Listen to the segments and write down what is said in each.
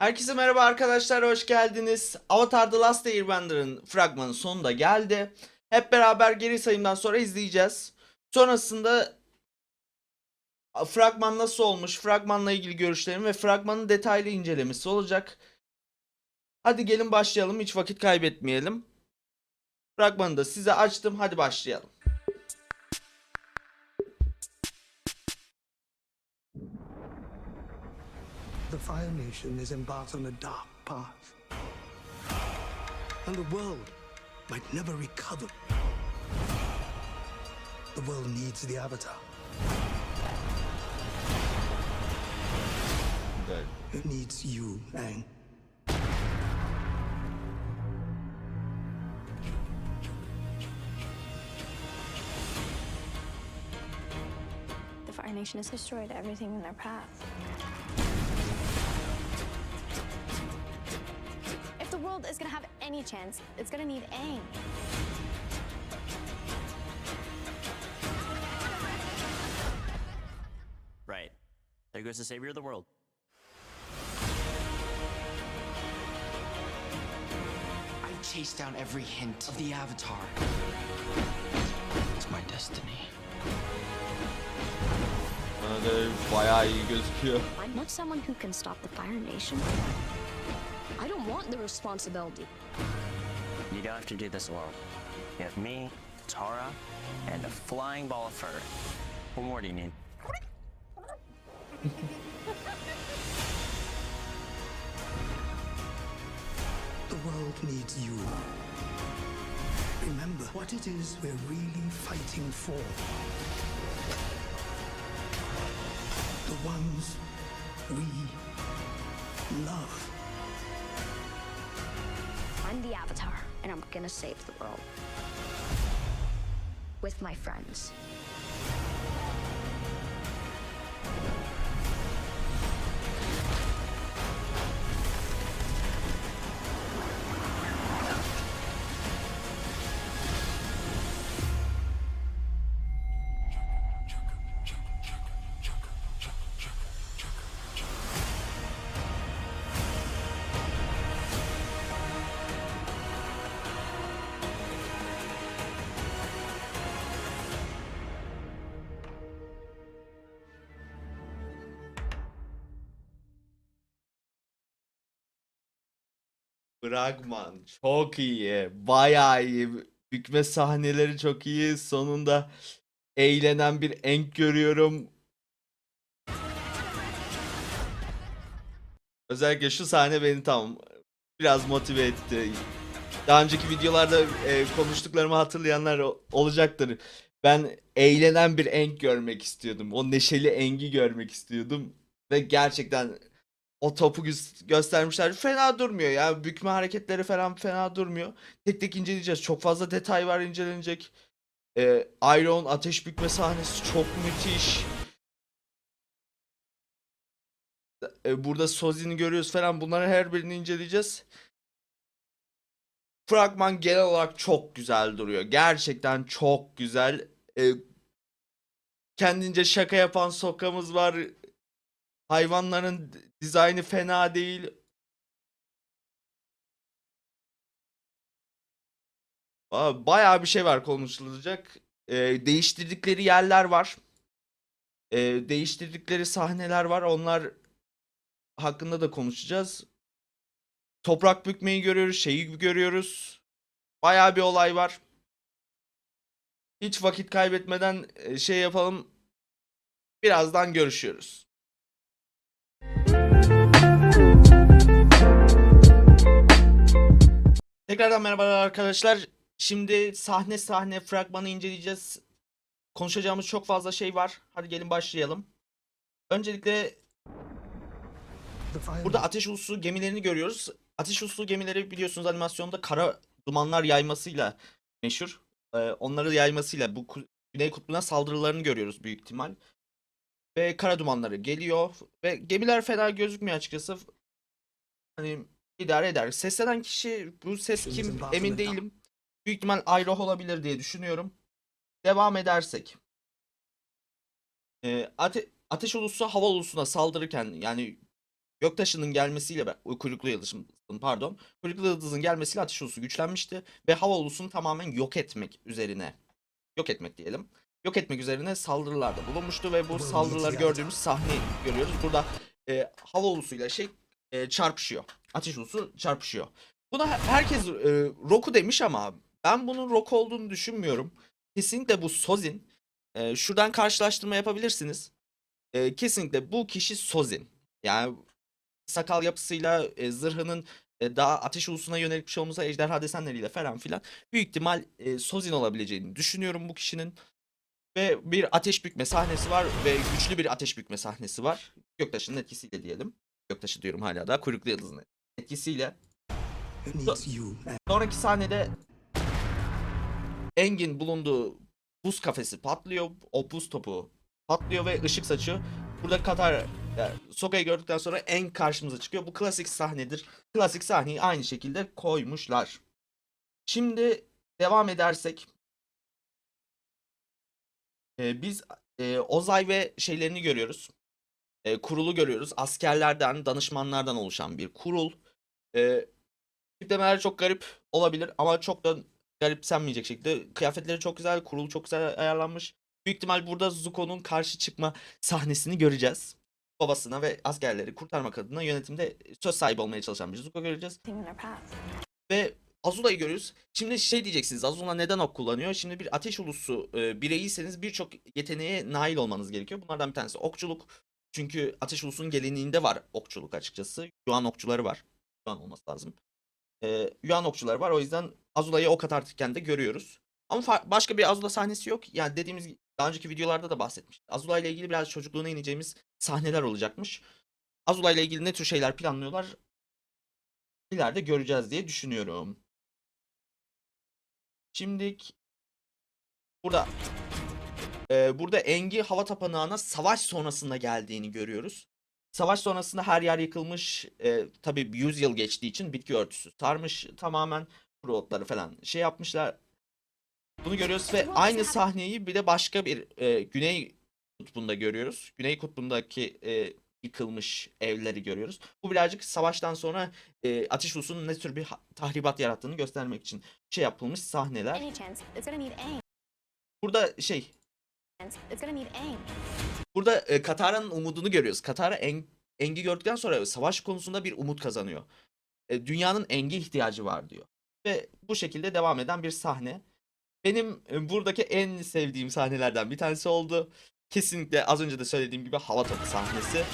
Herkese merhaba arkadaşlar, hoş geldiniz. Avatar The Last Airbender'ın fragmanı sonunda geldi. Hep beraber geri sayımdan sonra izleyeceğiz. Sonrasında fragman nasıl olmuş, fragmanla ilgili görüşlerim ve fragmanın detaylı incelemesi olacak. Hadi gelin başlayalım, hiç vakit kaybetmeyelim. Fragmanı da size açtım, hadi başlayalım. The Fire Nation is embarked on a dark path. And the world might never recover. The world needs the Avatar. It needs you, Aang. The Fire Nation has destroyed everything in their path. If the world is gonna have any chance, it's gonna need Aang. Right. There goes the savior of the world. I chased down every hint of the Avatar. It's my destiny. Bana da bayağı iyi gözüküyor. I'm not someone who can stop the Fire Nation. I don't want the responsibility. You don't have to do this alone. You have me, Tara, and a flying ball of fur. What more do you need? The world needs you. Remember what it is we're really fighting for. The ones we love. I'm the Avatar, and I'm gonna save the world. With my friends. Fragman çok iyi. Bayağı iyi. Bükme sahneleri çok iyi. Sonunda eğlenen bir Enk görüyorum. Özellikle şu sahne beni tam biraz motive etti. Daha önceki videolarda e, konuştuklarımı hatırlayanlar olacaktır. Ben eğlenen bir Enk görmek istiyordum. O neşeli Eng'i görmek istiyordum. Ve gerçekten o topu gö- göstermişler. Fena durmuyor ya. Bükme hareketleri falan fena durmuyor. Tek tek inceleyeceğiz. Çok fazla detay var incelenecek. Ee, Iron ateş bükme sahnesi çok müthiş. Ee, burada Sozin'i görüyoruz falan. Bunları her birini inceleyeceğiz. Fragman genel olarak çok güzel duruyor. Gerçekten çok güzel. Ee, kendince şaka yapan sokamız var. Hayvanların dizaynı fena değil. Bayağı bir şey var konuşulacak. Ee, değiştirdikleri yerler var. Ee, değiştirdikleri sahneler var. Onlar hakkında da konuşacağız. Toprak bükmeyi görüyoruz, şeyi görüyoruz. Bayağı bir olay var. Hiç vakit kaybetmeden e, şey yapalım. Birazdan görüşüyoruz. Tekrardan merhabalar arkadaşlar. Şimdi sahne sahne fragmanı inceleyeceğiz. Konuşacağımız çok fazla şey var. Hadi gelin başlayalım. Öncelikle burada ateş ulusu gemilerini görüyoruz. Ateş ulusu gemileri biliyorsunuz animasyonda kara dumanlar yaymasıyla meşhur. Ee, onları yaymasıyla bu Güney Kutbu'na saldırılarını görüyoruz büyük ihtimal. Ve kara dumanları geliyor. Ve gemiler fena gözükmüyor açıkçası. Hani idare eder. Seslenen kişi bu ses kim emin değilim. Büyük ihtimal Ayroh olabilir diye düşünüyorum. Devam edersek. Ee, ate- Ateş ulusu hava ulusuna saldırırken yani Göktaşı'nın gelmesiyle kuyruklu yıldızın pardon kuyruklu yıldızın gelmesiyle ateş ulusu güçlenmişti ve hava ulusunu tamamen yok etmek üzerine yok etmek diyelim yok etmek üzerine saldırılarda bulunmuştu ve bu saldırıları gördüğümüz sahneyi görüyoruz. Burada e, hava ulusuyla şey e, çarpışıyor. Ateş ulusu çarpışıyor. Buna her- herkes e, Roku demiş ama ben bunun Roku olduğunu düşünmüyorum. Kesinlikle bu Sozin. E, şuradan karşılaştırma yapabilirsiniz. E, kesinlikle bu kişi Sozin. Yani sakal yapısıyla e, zırhının e, daha ateş ulusuna yönelik bir şey olmasa ejderha desenleriyle falan filan büyük ihtimal e, Sozin olabileceğini düşünüyorum bu kişinin. Ve bir ateş bükme sahnesi var ve güçlü bir ateş bükme sahnesi var. Göktaşı'nın etkisiyle diyelim. Göktaşı diyorum hala da kuyruklu yıldızın etkisiyle. Sonraki sahnede Engin bulunduğu buz kafesi patlıyor. O buz topu patlıyor ve ışık saçıyor. Burada Katar yani Soka'yı gördükten sonra en karşımıza çıkıyor. Bu klasik sahnedir. Klasik sahneyi aynı şekilde koymuşlar. Şimdi devam edersek e, biz e, Ozay ve şeylerini görüyoruz. E, kurulu görüyoruz. Askerlerden, danışmanlardan oluşan bir kurul. E, tiplemeler çok garip olabilir ama çok da garipsenmeyecek şekilde. Kıyafetleri çok güzel, kurulu çok güzel ayarlanmış. Büyük ihtimal burada Zuko'nun karşı çıkma sahnesini göreceğiz. Babasına ve askerleri kurtarmak adına yönetimde söz sahibi olmaya çalışan bir Zuko göreceğiz. Ve Azula'yı görüyoruz. Şimdi şey diyeceksiniz Azula neden ok kullanıyor? Şimdi bir ateş ulusu e, bireyiyseniz birçok yeteneğe nail olmanız gerekiyor. Bunlardan bir tanesi okçuluk. Çünkü ateş ulusunun geleneğinde var okçuluk açıkçası. Yuan okçuları var. Yuan olması lazım. E, Yuan okçuları var. O yüzden Azula'yı ok atarken de görüyoruz. Ama başka bir Azula sahnesi yok. Yani dediğimiz daha önceki videolarda da bahsetmiştik. Azula ile ilgili biraz çocukluğuna ineceğimiz sahneler olacakmış. Azula ile ilgili ne tür şeyler planlıyorlar? İleride göreceğiz diye düşünüyorum. Şimdi burada e, burada Engi hava tapınağına savaş sonrasında geldiğini görüyoruz. Savaş sonrasında her yer yıkılmış. E, tabii 100 yıl geçtiği için bitki örtüsü sarmış tamamen. Kuru otları falan şey yapmışlar. Bunu görüyoruz ve aynı sahneyi bir de başka bir e, Güney Kutbu'nda görüyoruz. Güney Kutbu'ndaki e, yıkılmış evleri görüyoruz. Bu birazcık savaştan sonra e, Ateş Ulusu'nun ne tür bir tahribat yarattığını göstermek için şey yapılmış sahneler. Burada şey, burada e, Katara'nın umudunu görüyoruz. Katara en, Eng'i gördükten sonra savaş konusunda bir umut kazanıyor. E, dünyanın Eng'e ihtiyacı var diyor. Ve bu şekilde devam eden bir sahne. Benim e, buradaki en sevdiğim sahnelerden bir tanesi oldu. Kesinlikle az önce de söylediğim gibi hava topu sahnesi.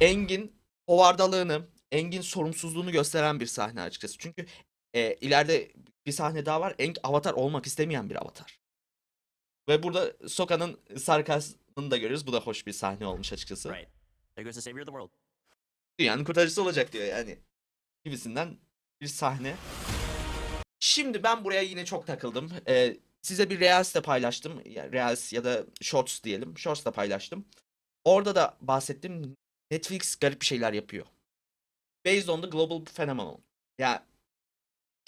Engin hovardalığını, Engin sorumsuzluğunu gösteren bir sahne açıkçası. Çünkü e, ileride bir sahne daha var. Eng avatar olmak istemeyen bir avatar. Ve burada Soka'nın sarkasmını da görüyoruz. Bu da hoş bir sahne olmuş açıkçası. Dünyanın kurtarıcısı olacak diyor yani. Gibisinden bir sahne. Şimdi ben buraya yine çok takıldım. Ee, size bir Reels de paylaştım. Reels ya da Shorts diyelim. Shorts da paylaştım. Orada da bahsettim. Netflix garip bir şeyler yapıyor. Based on the global phenomenon. Ya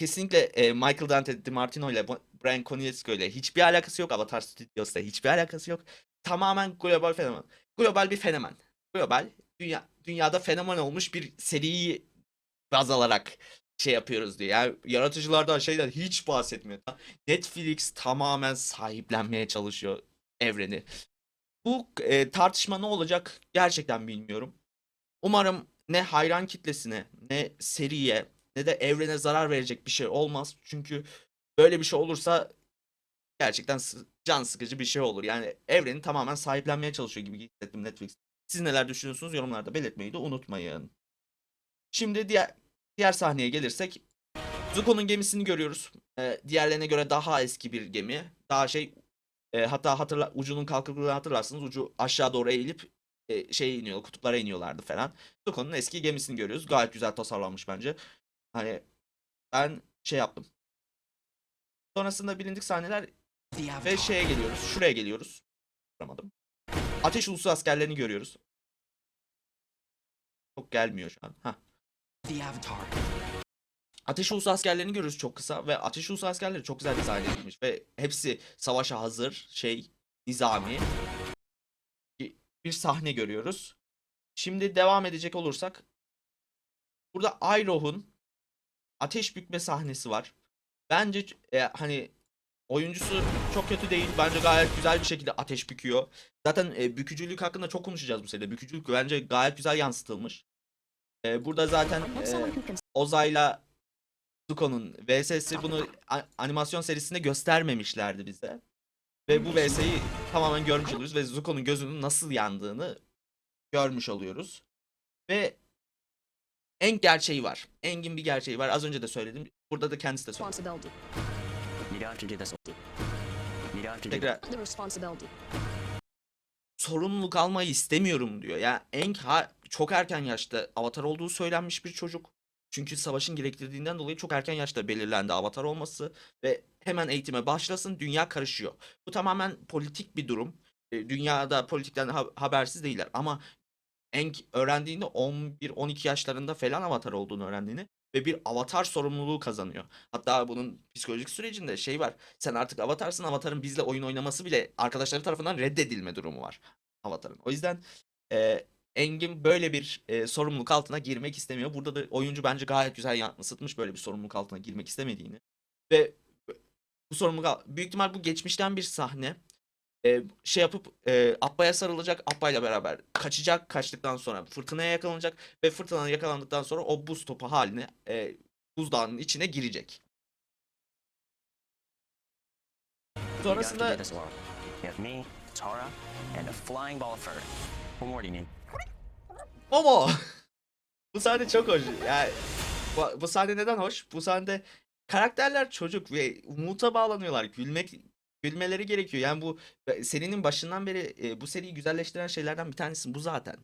kesinlikle e, Michael Dante DiMartino ile Brian Konietzko ile hiçbir alakası yok. Avatar Studios'la hiçbir alakası yok. Tamamen global fenomen. Global bir fenomen. Global dünya dünyada fenomen olmuş bir seriyi baz alarak şey yapıyoruz diyor. Yani yaratıcılardan şeyden hiç bahsetmiyor. Netflix tamamen sahiplenmeye çalışıyor evreni. Bu e, tartışma ne olacak gerçekten bilmiyorum. Umarım ne hayran kitlesine, ne seriye, ne de evrene zarar verecek bir şey olmaz. Çünkü böyle bir şey olursa gerçekten can sıkıcı bir şey olur. Yani evreni tamamen sahiplenmeye çalışıyor gibi hissettim Netflix. Siz neler düşünüyorsunuz yorumlarda belirtmeyi de unutmayın. Şimdi diğer diğer sahneye gelirsek Zuko'nun gemisini görüyoruz. Ee, diğerlerine göre daha eski bir gemi. Daha şey e, hatta hatırla ucunun kalkıldığını hatırlarsınız. Ucu aşağı doğru eğilip e, şey iniyor, kutuplara iniyorlardı falan. Zuko'nun eski gemisini görüyoruz. Gayet güzel tasarlanmış bence. Hani ben şey yaptım. Sonrasında bilindik sahneler ve şeye geliyoruz. Şuraya geliyoruz. Kuramadım. Ateş ulusu askerlerini görüyoruz. Çok gelmiyor şu an. Hah. Ateş ulusu askerlerini görüyoruz çok kısa ve ateş ulusu askerleri çok güzel dizayn edilmiş ve hepsi savaşa hazır şey nizami bir- sahne görüyoruz. Şimdi devam edecek olursak Burada Iroh'un ateş bükme sahnesi var. Bence e, hani oyuncusu çok kötü değil. Bence gayet güzel bir şekilde ateş büküyor. Zaten e, bükücülük hakkında çok konuşacağız bu seride. Bükücülük bence gayet güzel yansıtılmış. E, burada zaten e, Ozay'la Zuko'nun VS'si bunu animasyon serisinde göstermemişlerdi bize. Ve bu VS'yi tamamen görmüş oluyoruz ve Zuko'nun gözünün nasıl yandığını görmüş oluyoruz. Ve en gerçeği var. Engin bir gerçeği var. Az önce de söyledim. Burada da kendisi de söyledi. Tekrar sorumluluk almayı istemiyorum diyor. Ya Aang ha- çok erken yaşta avatar olduğu söylenmiş bir çocuk. Çünkü savaşın gerektirdiğinden dolayı çok erken yaşta belirlendi avatar olması ve hemen eğitime başlasın dünya karışıyor. Bu tamamen politik bir durum. E, Dünyada politikten ha- habersiz değiller ama Aang öğrendiğinde 11-12 yaşlarında falan avatar olduğunu öğrendiğini ve bir avatar sorumluluğu kazanıyor. Hatta bunun psikolojik sürecinde şey var. Sen artık avatarsın. Avatarın bizle oyun oynaması bile arkadaşları tarafından reddedilme durumu var. Avatarın. O yüzden e, Engin böyle bir e, sorumluluk altına girmek istemiyor. Burada da oyuncu bence gayet güzel yansıtmış böyle bir sorumluluk altına girmek istemediğini. Ve bu sorumluluk büyük ihtimal bu geçmişten bir sahne. E, şey yapıp e, Abba'ya sarılacak. Abba'yla beraber kaçacak. Kaçtıktan sonra fırtınaya yakalanacak. Ve fırtınaya yakalandıktan sonra o buz topu haline e, buzdağının içine girecek. Sonrasında? Momo. bu sahne çok hoş. Yani bu, bu sahne neden hoş? Bu sahnede karakterler çocuk ve umuta bağlanıyorlar. Gülmek gülmeleri gerekiyor. Yani bu serinin başından beri e, bu seriyi güzelleştiren şeylerden bir tanesi bu zaten.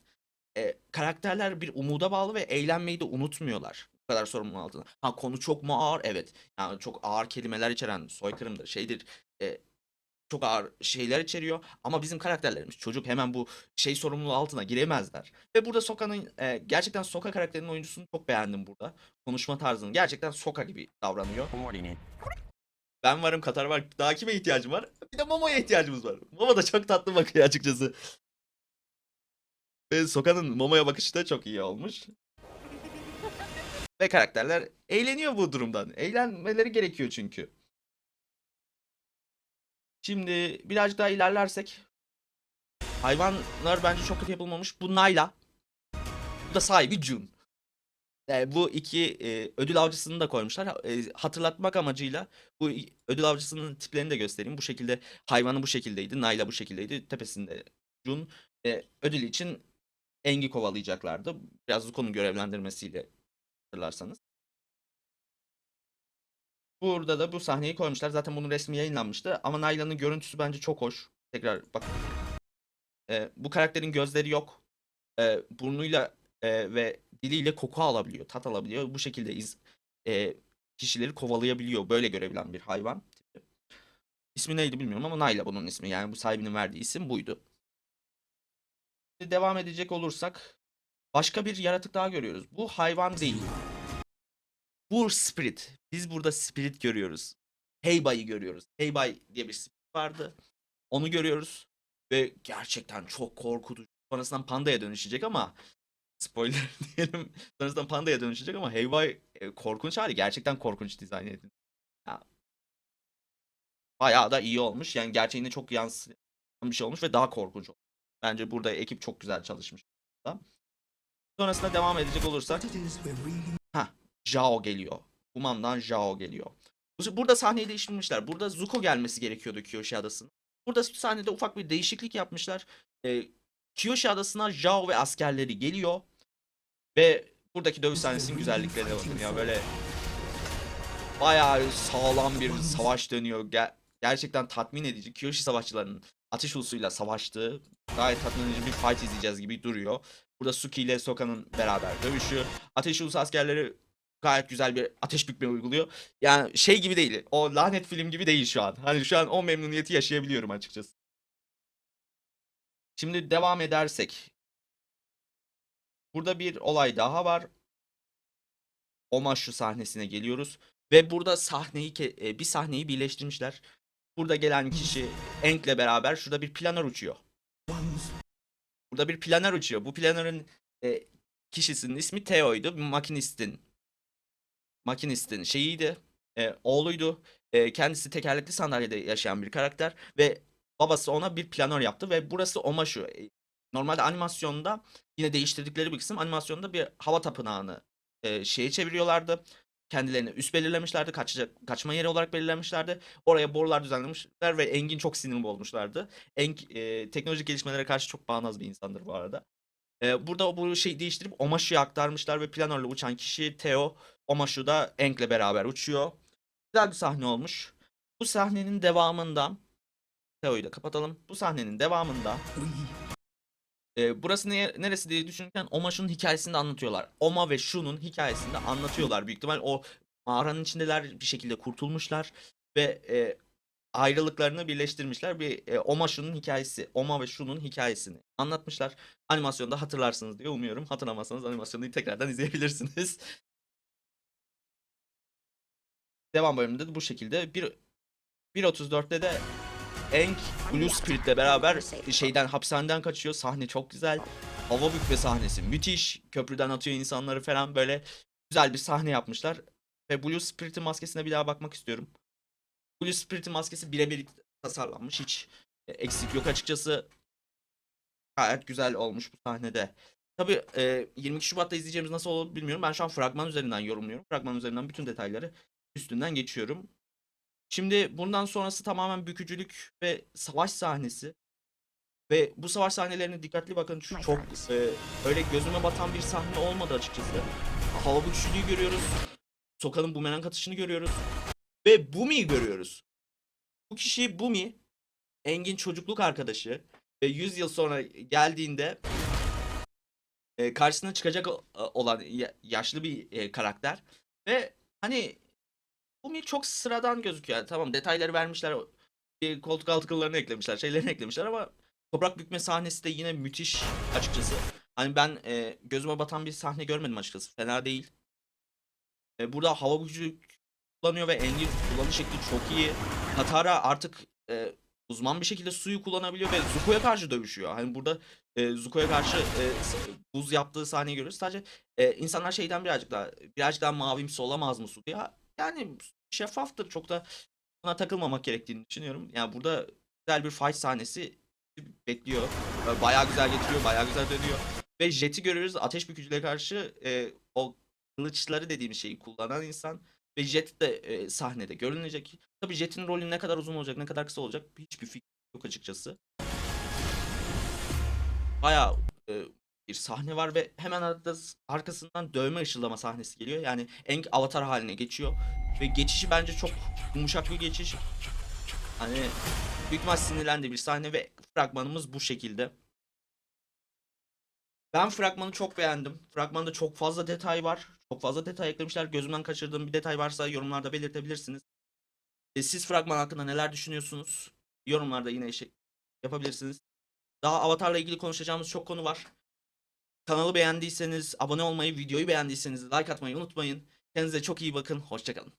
E, karakterler bir umuda bağlı ve eğlenmeyi de unutmuyorlar. Bu kadar sorumluluğun altında. Ha konu çok mu ağır? Evet. Yani çok ağır kelimeler içeren soykırımdır, şeydir. E, çok ağır şeyler içeriyor. Ama bizim karakterlerimiz çocuk hemen bu şey sorumluluğu altına giremezler. Ve burada Soka'nın e, gerçekten Soka karakterinin oyuncusunu çok beğendim burada. Konuşma tarzını gerçekten Soka gibi davranıyor. Ben varım Katar var. Daha kime ihtiyacım var? Bir de Momo'ya ihtiyacımız var. Momo da çok tatlı bakıyor açıkçası. Ve Soka'nın Momo'ya bakışı da çok iyi olmuş. Ve karakterler eğleniyor bu durumdan. Eğlenmeleri gerekiyor çünkü. Şimdi birazcık daha ilerlersek. Hayvanlar bence çok kötü yapılmamış. Bu Nayla. Bu da sahibi Jun. E, bu iki e, ödül avcısını da koymuşlar. E, hatırlatmak amacıyla bu ödül avcısının tiplerini de göstereyim. Bu şekilde hayvanı bu şekildeydi. Nayla bu şekildeydi. Tepesinde Jun. E, ödül için Engi kovalayacaklardı. Biraz Zuko'nun görevlendirmesiyle hatırlarsanız. Burada da bu sahneyi koymuşlar. Zaten bunun resmi yayınlanmıştı. Ama Nayla'nın görüntüsü bence çok hoş. Tekrar bak. E, bu karakterin gözleri yok. E, burnuyla e, ve diliyle koku alabiliyor, tat alabiliyor. Bu şekilde iz, e, kişileri kovalayabiliyor. Böyle görebilen bir hayvan. İsmi neydi bilmiyorum ama Nayla bunun ismi. Yani bu sahibinin verdiği isim buydu. Devam edecek olursak başka bir yaratık daha görüyoruz. Bu hayvan değil. Bu spirit. Biz burada spirit görüyoruz. Heyba'yı görüyoruz. Heybay diye bir spirit vardı. Onu görüyoruz. Ve gerçekten çok korkutucu. Sonrasında pandaya dönüşecek ama spoiler diyelim. Sonrasında pandaya dönüşecek ama Heybay e, korkunç hali gerçekten korkunç dizayn edildi. Ya, bayağı da iyi olmuş. Yani gerçeğine çok yansıyan bir şey olmuş ve daha korkunç olmuş. Bence burada ekip çok güzel çalışmış. Sonrasında devam edecek olursak Ha, Jao geliyor. Human'dan Jao geliyor. Bu- Burada sahneyi değiştirmişler. Burada Zuko gelmesi gerekiyordu Kyoshi Adası'na. Burada sahnede ufak bir değişiklik yapmışlar. Ee, Kyoshi Adası'na Jao ve askerleri geliyor. Ve buradaki dövüş sahnesinin güzelliklerine bakın ya böyle bayağı sağlam bir savaş dönüyor. Ger- gerçekten tatmin edici. Kyoshi savaşçılarının ateş ulusuyla savaştığı gayet tatmin edici bir fight izleyeceğiz gibi duruyor. Burada Suki ile Soka'nın beraber dövüşü. Ateş Ulusu askerleri gayet güzel bir ateş bükme uyguluyor. Yani şey gibi değil. O lanet film gibi değil şu an. Hani şu an o memnuniyeti yaşayabiliyorum açıkçası. Şimdi devam edersek. Burada bir olay daha var. Omashu sahnesine geliyoruz. Ve burada sahneyi e, bir sahneyi birleştirmişler. Burada gelen kişi Enk'le beraber şurada bir planer uçuyor. Burada bir planer uçuyor. Bu planerin e, kişisinin ismi Theo'ydu. Makinistin makinistin şeyiydi. e, oğluydu. E, kendisi tekerlekli sandalyede yaşayan bir karakter ve babası ona bir planör yaptı ve burası Omashu. Normalde animasyonda yine değiştirdikleri bir kısım animasyonda bir hava tapınağını e, şeye çeviriyorlardı. Kendilerini üst belirlemişlerdi. Kaçacak, kaçma yeri olarak belirlemişlerdi. Oraya borular düzenlemişler ve Engin çok sinir olmuşlardı. Eng, e, teknolojik gelişmelere karşı çok bağnaz bir insandır bu arada. E, burada bu şeyi değiştirip Omashu'ya aktarmışlar ve planörle uçan kişi Theo Omashu'da Eng'le beraber uçuyor. Güzel bir sahne olmuş. Bu sahnenin devamında Theo'yu da kapatalım. Bu sahnenin devamında e, burası ne, neresi diye düşünürken Omashu'nun hikayesini de anlatıyorlar. Oma ve Shu'nun hikayesini de anlatıyorlar. Büyük ihtimal o mağaranın içindeler bir şekilde kurtulmuşlar ve e, ayrılıklarını birleştirmişler. Bir e, Oma Shu'nun hikayesi, Oma ve Shu'nun hikayesini anlatmışlar. Animasyonda hatırlarsınız diye umuyorum. Hatırlamazsanız animasyonu tekrardan izleyebilirsiniz. Devam bölümünde de bu şekilde. Bir 1.34'te de Aang Blue Spirit'le beraber şeyden hapishaneden kaçıyor. Sahne çok güzel. Hava bükme sahnesi müthiş. Köprüden atıyor insanları falan böyle güzel bir sahne yapmışlar. Ve Blue Spirit'in maskesine bir daha bakmak istiyorum. Blue Spirit'in maskesi birebir tasarlanmış. Hiç e, eksik yok açıkçası. Gayet güzel olmuş bu sahnede. Tabii e, 22 Şubat'ta izleyeceğimiz nasıl olur bilmiyorum. Ben şu an fragman üzerinden yorumluyorum. Fragman üzerinden bütün detayları üstünden geçiyorum. Şimdi bundan sonrası tamamen bükücülük ve savaş sahnesi. Ve bu savaş sahnelerine dikkatli bakın. Şu çok e, öyle gözüme batan bir sahne olmadı açıkçası. Hava bükücülüğü görüyoruz. Soka'nın bumerang atışını görüyoruz. Ve Bumi'yi görüyoruz. Bu kişi Bumi. Engin çocukluk arkadaşı. Ve 100 yıl sonra geldiğinde e, karşısına çıkacak olan ya- yaşlı bir e, karakter. Ve hani Bumi çok sıradan gözüküyor. Tamam detayları vermişler. Bir koltuk altı kıllarını eklemişler. Şeylerini eklemişler ama toprak bükme sahnesi de yine müthiş açıkçası. Hani ben e, gözüme batan bir sahne görmedim açıkçası. Fena değil. E, burada hava gücü kullanıyor ve Engin kullanış şekli çok iyi. Katara artık e, uzman bir şekilde suyu kullanabiliyor ve Zuko'ya karşı dövüşüyor. Hani burada e, Zuko'ya karşı e, buz yaptığı sahneyi görüyoruz. Sadece e, insanlar şeyden birazcık daha birazcık daha mavimsi olamaz mı su diye. Yani şeffaftır. Çok da buna takılmamak gerektiğini düşünüyorum. Yani burada güzel bir fight sahnesi bekliyor. Bayağı güzel getiriyor, bayağı güzel dönüyor. Ve Jet'i görüyoruz. Ateş bükücülüğe karşı e, o kılıçları dediğimiz şeyi kullanan insan. Ve Jet de e, sahnede görünecek. Tabii Jet'in rolü ne kadar uzun olacak, ne kadar kısa olacak hiçbir fikrim yok açıkçası. Bayağı e, bir sahne var ve hemen arkasından dövme ışıldama sahnesi geliyor. Yani Aang avatar haline geçiyor. Ve geçişi bence çok yumuşak bir geçiş. Hani büyük ihtimal sinirlendi bir sahne ve fragmanımız bu şekilde. Ben fragmanı çok beğendim. Fragmanda çok fazla detay var. Çok fazla detay eklemişler. Gözümden kaçırdığım bir detay varsa yorumlarda belirtebilirsiniz. E, siz fragman hakkında neler düşünüyorsunuz? Yorumlarda yine şey yapabilirsiniz. Daha Avatar'la ilgili konuşacağımız çok konu var. Kanalı beğendiyseniz abone olmayı, videoyu beğendiyseniz like atmayı unutmayın. Kendinize çok iyi bakın. Hoşçakalın.